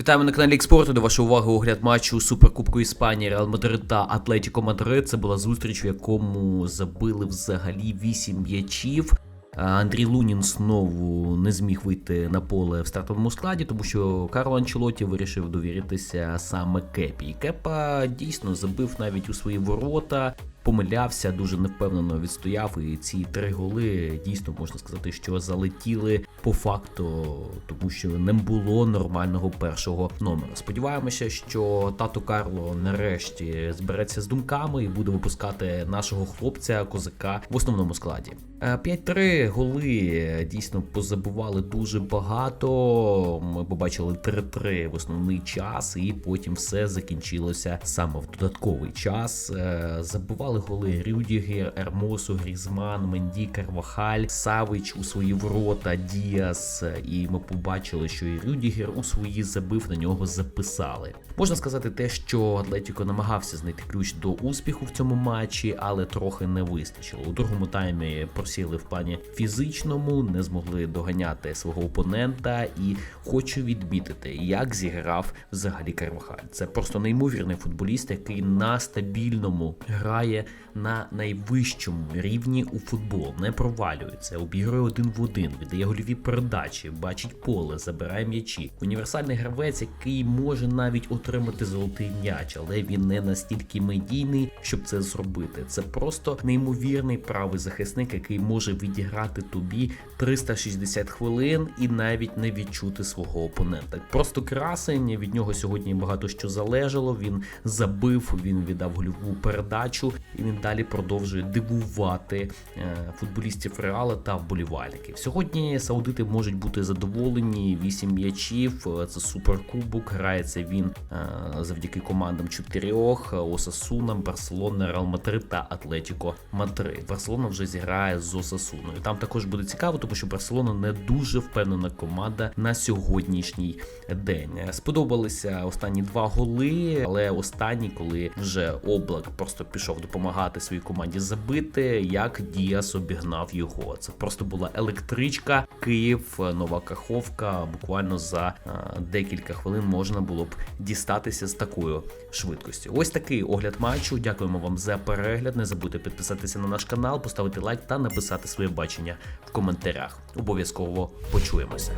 Вітаємо на каналі Експорту. До вашої уваги огляд матчу Суперкубку Іспанії Реал Мадрид та Атлетіко Мадрид. Це була зустріч, в якому забили взагалі 8 м'ячів. Андрій Лунін знову не зміг вийти на поле в стартовому складі, тому що Карло Анчелоті вирішив довіритися саме Кепі. Кепа дійсно забив навіть у свої ворота. Помилявся, дуже невпевнено відстояв, і ці три голи дійсно можна сказати, що залетіли по факту, тому що не було нормального першого номера. Сподіваємося, що тато Карло нарешті збереться з думками і буде випускати нашого хлопця козака в основному складі. Е, 5-3 голи дійсно позабували дуже багато. Ми побачили 3-3 в основний час, і потім все закінчилося саме в додатковий час. Е, Забували голи Рюдігер, Ермосу, Грізман, Менді, Карвахаль, Савич у свої ворота, Діас. І ми побачили, що і Рюдігер у свої забив на нього записали. Можна сказати те, що Атлетіко намагався знайти ключ до успіху в цьому матчі, але трохи не вистачило. У другому таймі просіли в плані фізичному, не змогли доганяти свого опонента. І хочу відмітити, як зіграв взагалі Карвахаль. Це просто неймовірний футболіст, який на стабільному грає на найвищому рівні у футбол, не провалюється, обігрує один в один, віддає гольові передачі, бачить поле, забирає м'ячі. Універсальний гравець, який може навіть отримати золотий м'яч, але він не настільки медійний, щоб це зробити. Це просто неймовірний правий захисник, який може відіграти тобі 360 хвилин і навіть не відчути свого опонента. Просто красень від нього сьогодні багато що залежало. Він забив, він віддав гольову передачу, і він далі продовжує дивувати е, футболістів Реала та вболівальників. Сьогодні саудити можуть бути задоволені. 8 м'ячів. е, Це суперкубок. Грається він е, завдяки командам чотирьох: Осасуна, Барселона, Реал Мадрид та Атлетіко Мадрид. Барселона вже зіграє з Осасуною. Там також буде цікаво, тому що Барселона не дуже впевнена команда на сьогоднішній день. Е, Сподобалися останні два голи, але останній, коли вже облак просто пішов допомагати своїй команді забити, як Діас обігнав його. Це просто була електричка. Київ, е, нова каховка. Буквально за е, декілька хвилин можна було б дістатися з такою швидкістю. Ось такий огляд матчу. Дякуємо вам за перегляд. Не забудьте підписатися на наш канал, поставити лайк та написати своє бачення в коментарях. Обов'язково почуємося.